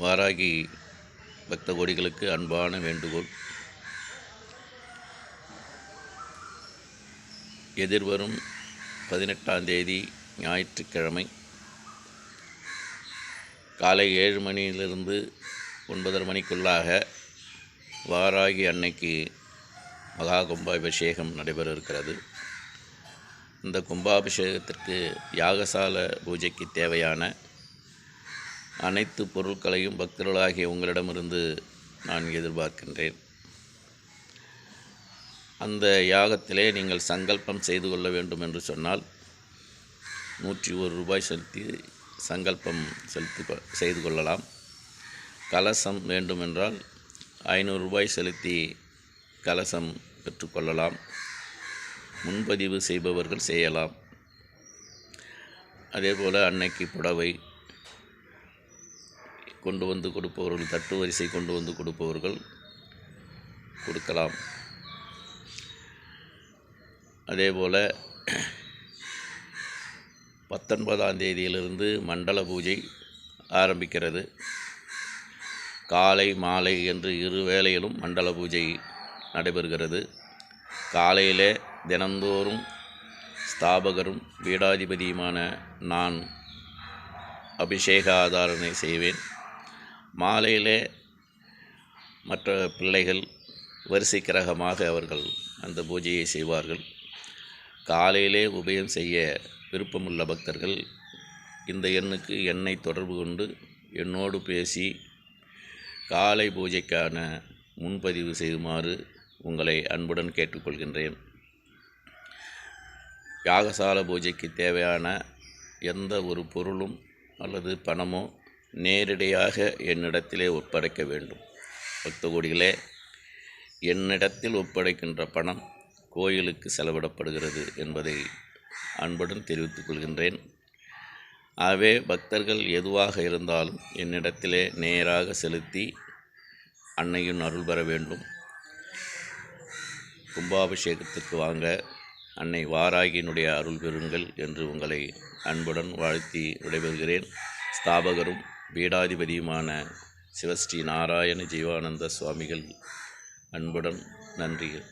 வாராகி பக்த கோடிகளுக்கு அன்பான வேண்டுகோள். எதிர்வரும் பதினெட்டாம் தேதி ஞாயிற்றுக்கிழமை காலை ஏழு மணியிலிருந்து ஒன்பதரை மணிக்குள்ளாக வாராகி அன்னைக்கு மகா கும்பாபிஷேகம் நடைபெற இருக்கிறது இந்த கும்பாபிஷேகத்திற்கு யாகசால பூஜைக்கு தேவையான அனைத்து பொருட்களையும் பக்தர்களாகிய உங்களிடமிருந்து நான் எதிர்பார்க்கின்றேன். அந்த யாகத்திலே நீங்கள் சங்கல்பம் செய்து கொள்ள வேண்டும் என்று சொன்னால் நூற்றி ஒரு ரூபாய் செலுத்தி சங்கல்பம் செலுத்தி செய்து கொள்ளலாம். கலசம் வேண்டுமென்றால் ஐநூறு ரூபாய் செலுத்தி கலசம் பெற்றுக்கொள்ளலாம் முன்பதிவு செய்பவர்கள் செய்யலாம். அதேபோல் அன்னைக்கு புடவை கொண்டு வந்து கொடுப்பவர்கள் தட்டு வரிசை கொண்டு வந்து கொடுப்பவர்கள் கொடுக்கலாம். அதேபோல் பத்தொன்பதாம் தேதியிலிருந்து மண்டல பூஜை ஆரம்பிக்கிறது. காலை மாலை என்று இரு வேளையிலும் மண்டல பூஜை நடைபெறுகிறது. காலையிலே தினந்தோறும் ஸ்தாபகரும் பீடாதிபதியுமான நான் அபிஷேக ஆதாரணை செய்வேன். மாலையிலே மற்ற பிள்ளைகள் வரிசை கிரகமாக அவர்கள் அந்த பூஜையை செய்வார்கள். காலையிலே உபயம் செய்ய விருப்பமுள்ள பக்தர்கள் இந்த எண்ணுக்கு என்னை தொடர்பு கொண்டு என்னோடு பேசி காலை பூஜைக்கான முன்பதிவு செய்யுமாறு உங்களை அன்புடன் கேட்டுக்கொள்கின்றேன். யாகசால பூஜைக்கு தேவையான எந்த ஒரு பொருளும் அல்லது பணமோ நேரடியாக என்னிடத்திலே ஒப்படைக்க வேண்டும். பக்தகோடிகளே என்னிடத்தில் ஒப்படைக்கின்ற பணம் கோயிலுக்கு செலவிடப்படுகிறது என்பதை அன்புடன் தெரிவித்துக் கொள்கின்றேன். ஆகவே பக்தர்கள் எதுவாக இருந்தாலும் என்னிடத்திலே நேராக செலுத்தி அன்னையின் அருள் பெற வேண்டும். கும்பாபிஷேகத்துக்கு வாங்க அன்னை வாராகியினுடைய அருள் பெறுங்கள் என்று உங்களை அன்புடன் வாழ்த்தி விடைபெறுகிறேன். ஸ்தாபகரும் பீடாதிபதியுமான சிவஸ்ரீ நாராயண ஜீவானந்த சுவாமிகள் அன்புடன் நன்றிகள்.